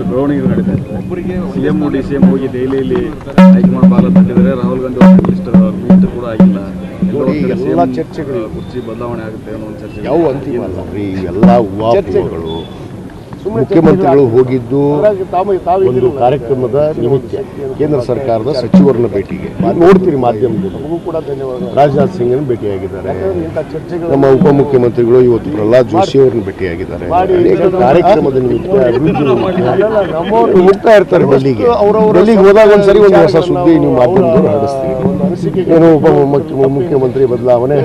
ಒಂದಷ್ಟು ಬೆಳವಣಿಗೆ ನಡೀತಾ ಇದೆ. ಸಿಎಂ ಡಿ ಸಿ ಎಂ ಹೋಗಿ ದೆಹಲಿಯಲ್ಲಿ ಹೈಕಮಾಂಡ್ ಬಾಲ ತಟ್ಟಿದರೆ ರಾಹುಲ್ ಗಾಂಧಿ ಅವ್ರ ಲಿಸ್ಟ್ ಮೀಟ್ ಕೂಡ ಆಗಿಲ್ಲ. ಎಲ್ಲೋ ಒಂದ್ ಕಡೆ ಎಲ್ಲ CM, ಚರ್ಚೆಗಳು. ಕುರ್ಚಿ ಬದಲಾವಣೆ ಆಗುತ್ತೆ ಅನ್ನೋ ಒಂದು ಚರ್ಚೆ ಯಾವ ಅಂತಿಮ ಅಲ್ಲ ರೀ ಎಲ್ಲ ಉವಾಪಗಳು ಮುಖ್ಯಮಂತ್ರಿಗಳು ಹೋಗಿದ್ದು ಒಂದು ಕಾರ್ಯಕ್ರಮದ ನಿಮಿತ್ತ ಕೇಂದ್ರ ಸರ್ಕಾರದ ಸಚಿವರನ್ನ ಭೇಟಿಗೆ. ನೋಡ್ತೀರಿ ಮಾಧ್ಯಮದಲ್ಲಿ. ರಾಜನಾಥ್ ಸಿಂಗ್ ಭೇಟಿಯಾಗಿದ್ದಾರೆ. ನಮ್ಮ ಉಪಮುಖ್ಯಮಂತ್ರಿಗಳು ಇವತ್ತು ಪ್ರಹ್ಲಾದ್ ಜೋಶಿ ಅವ್ರನ್ನ ಭೇಟಿಯಾಗಿದ್ದಾರೆ. ಅನೇಕ ಕಾರ್ಯಕ್ರಮದ ನಿಮಿತ್ತ ಅಭಿವೃದ್ಧಿ ಹೋಗ್ತಾ ಇರ್ತಾರೆ ಡೆಲ್ಲಿಗೆ. ಡೆಲ್ಲಿಗೆ ಹೋದಾಗ ಒಂದ್ಸರಿ ಒಂದು ಹೊಸ ಸುದ್ದಿ ನೀವು ಮಾಧ್ಯಮದವರು ಹರಡಿಸ್ತೀವಿ ಏನು ಉಪ ಮುಖ್ಯಮಂತ್ರಿ ಬದಲಾವಣೆ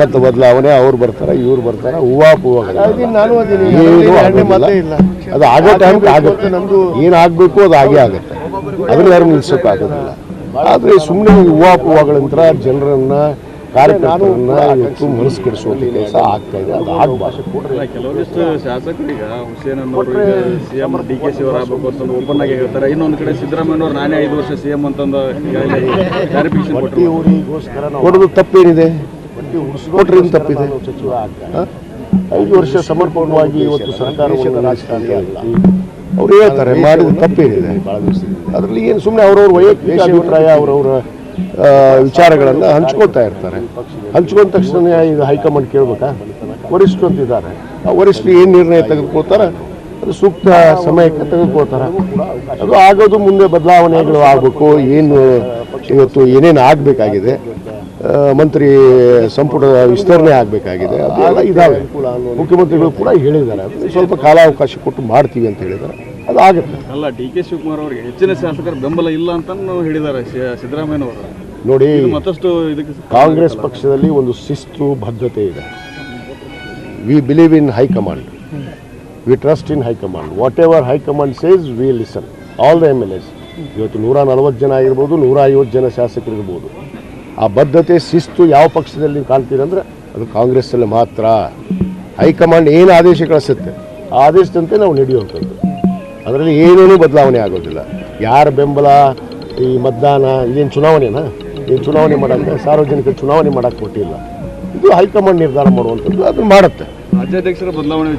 ಮತ್ತೆ ಬದಲಾವಣೆ ಅವ್ರು ಬರ್ತಾರೆ ಇವ್ರು ಬರ್ತಾರೆ ಹೂವಾ ಪೂವಾ. ಏನು. ಇಲ್ಲ. ಅದು ಆಗೋ ಟೈಮ್ ಆಗುತ್ತೆ. ನಮ್ದು ಏನಾಗಬೇಕು ಅದು ಆಗೇ ಆಗುತ್ತೆ. ಅದನ್ನ ಯಾರು ನಿಲ್ಸೋಕ್ಕಾಗೋದಿಲ್ಲ. ಆದರೆ ಸುಮ್ಮನೆ ಹೂವಾಪುವಾಗಳಂತರ ಜನರನ್ನ ಕಾರ್ಯಕರ್ತರನ್ನ ಇವತ್ತು ಮನಸ್ಸು ಕೆಡಿಸುವಂಥ ಕೆಲಸ ಆಗ್ತಾ ಇದೆ. ಅದು ಆಗಬಾರ್ದು. ಕೆಲವೊಂದಿಷ್ಟು ಶಾಸಕರು ಈಗ ಹುಸೇನ್ ಅನ್ನೋರು ಸಿಎಂ ಡಿ ಕೆ ಸಿ ಅವರು ಆಗ್ಬೇಕು ಅಂತ ಓಪನ್ ಆಗಿ ಹೇಳ್ತಾರೆ. ಇನ್ನೊಂದು ಕಡೆ ಸಿದ್ದರಾಮಯ್ಯನವರು ನಾನೇ ಐದು ವರ್ಷ ಸಿಎಂ ಅಂತಂದು ಕೊಟ್ಟರು ಕೊಡೋದು ತಪ್ಪೇನಿದೆ? ಕೊಟ್ಟರೆ ಉಳಿಸ್ಕೊಂಡು ಕೊಟ್ರೆ ಏನು ತಪ್ಪಿದೆ? ಐದು ವರ್ಷ ಸಮರ್ಪಕವಾಗಿ ಇವತ್ತು ಸರ್ಕಾರವನ್ನು ರಾಜಕಾರಣ ಅವ್ರು ಹೇಳ್ತಾರೆ ಮಾಡಿದ ತಪ್ಪೇನಿದೆ. ಇದೆ. ಅದರಲ್ಲಿ ಏನು ಸುಮ್ಮನೆ ಅವ್ರವ್ರ ವೈಯಕ್ತಿಕ ಅಭಿಪ್ರಾಯ ಅವರವರ ವಿಚಾರಗಳನ್ನು ಹಂಚ್ಕೊಳ್ತಾ ಇರ್ತಾರೆ. ಹಂಚ್ಕೊಂಡ ತಕ್ಷಣ ಈಗ ಹೈಕಮಾಂಡ್ ಕೇಳ್ಬೇಕಾ? ವರಿಷ್ಠರು ಅಂತಿದ್ದಾರೆ. ಆ ವರಿಷ್ಠರು ಏನು ನಿರ್ಣಯ ತೆಗೆದುಕೊಳ್ತಾರೆ? ಅದು ಸೂಕ್ತ ಸಮಯಕ್ಕೆ ತೆಗೆದುಕೊಳ್ತಾರೆ. ಅದು ಆಗೋದು ಮುಂದೆ ಬದಲಾವಣೆಗಳು ಆಗಬೇಕು ಏನು ಇವತ್ತು ಏನೇನು ಆಗಬೇಕಾಗಿದೆ. ಮಂತ್ರಿ ಸಂಪುಟ ವಿಸ್ತರಣೆ ಆಗಬೇಕಾಗಿದೆ. ಅದೆಲ್ಲ ಇದ್ದಾವೆ ಮುಖ್ಯಮಂತ್ರಿಗಳು ಕೂಡ ಹೇಳಿದ್ದಾರೆ. ಸ್ವಲ್ಪ ಕಾಲಾವಕಾಶ ಕೊಟ್ಟು ಮಾಡ್ತೀವಿ ಅಂತ ಹೇಳಿದ್ದಾರೆ. ಅದು ಆಗುತ್ತೆ. ಅಲ್ಲ ಡಿ ಕೆ ಶಿವಕುಮಾರ್ ಅವರಿಗೆ ಹೆಚ್ಚಿನ ಶಾಸಕರ ಬೆಂಬಲ ಇಲ್ಲ ಅಂತ ಹೇಳಿದ್ದಾರೆ ಸಿದ್ದರಾಮಯ್ಯನವರು ನೋಡಿ ಮತ್ತಷ್ಟು ಇದಕ್ಕೆ ಕಾಂಗ್ರೆಸ್ ಪಕ್ಷದಲ್ಲಿ ಒಂದು ಶಿಸ್ತು ಬದ್ಧತೆ ಇದೆ. We believe in high command we trust in high command whatever high command says we listen all the M L As ಇವತ್ತು ನೂರ ನಲವತ್ತು ಜನ ಆಗಿರ್ಬೋದು ನೂರ ಐವತ್ತು ಜನ ಶಾಸಕರು ಇರ್ಬೋದು ಆ ಬದ್ಧತೆ, ಶಿಸ್ತು ಯಾವ ಪಕ್ಷದಲ್ಲಿ ನೀವು ಕಾಣ್ತೀರಂದ್ರೆ ಅದು ಕಾಂಗ್ರೆಸ್ಸಲ್ಲಿ ಮಾತ್ರ. ಹೈಕಮಾಂಡ್ ಏನು ಆದೇಶ ಕಳಿಸುತ್ತೆ, ಆ ಆದೇಶದಂತೆ ನಾವು ನಡೆಯುವಂಥದ್ದು. ಅದರಲ್ಲಿ ಏನೇನೂ ಬದಲಾವಣೆ ಆಗೋದಿಲ್ಲ. ಯಾರ ಬೆಂಬಲ, ಈ ಮತದಾನ, ಇದೇನು ಚುನಾವಣೆನಾ? ಏನು ಚುನಾವಣೆ ಮಾಡೋಕ್ಕೆ, ಸಾರ್ವಜನಿಕ ಚುನಾವಣೆ ಮಾಡೋಕ್ಕೆ ಕೊಟ್ಟಿಲ್ಲ. ಇದು ಹೈಕಮಾಂಡ್ ನಿರ್ಧಾರ ಮಾಡುವಂಥದ್ದು ಅದನ್ನು ಮಾಡುತ್ತೆ. ರಾಜ್ಯಾಧ್ಯಕ್ಷರ ಬದಲಾವಣೆ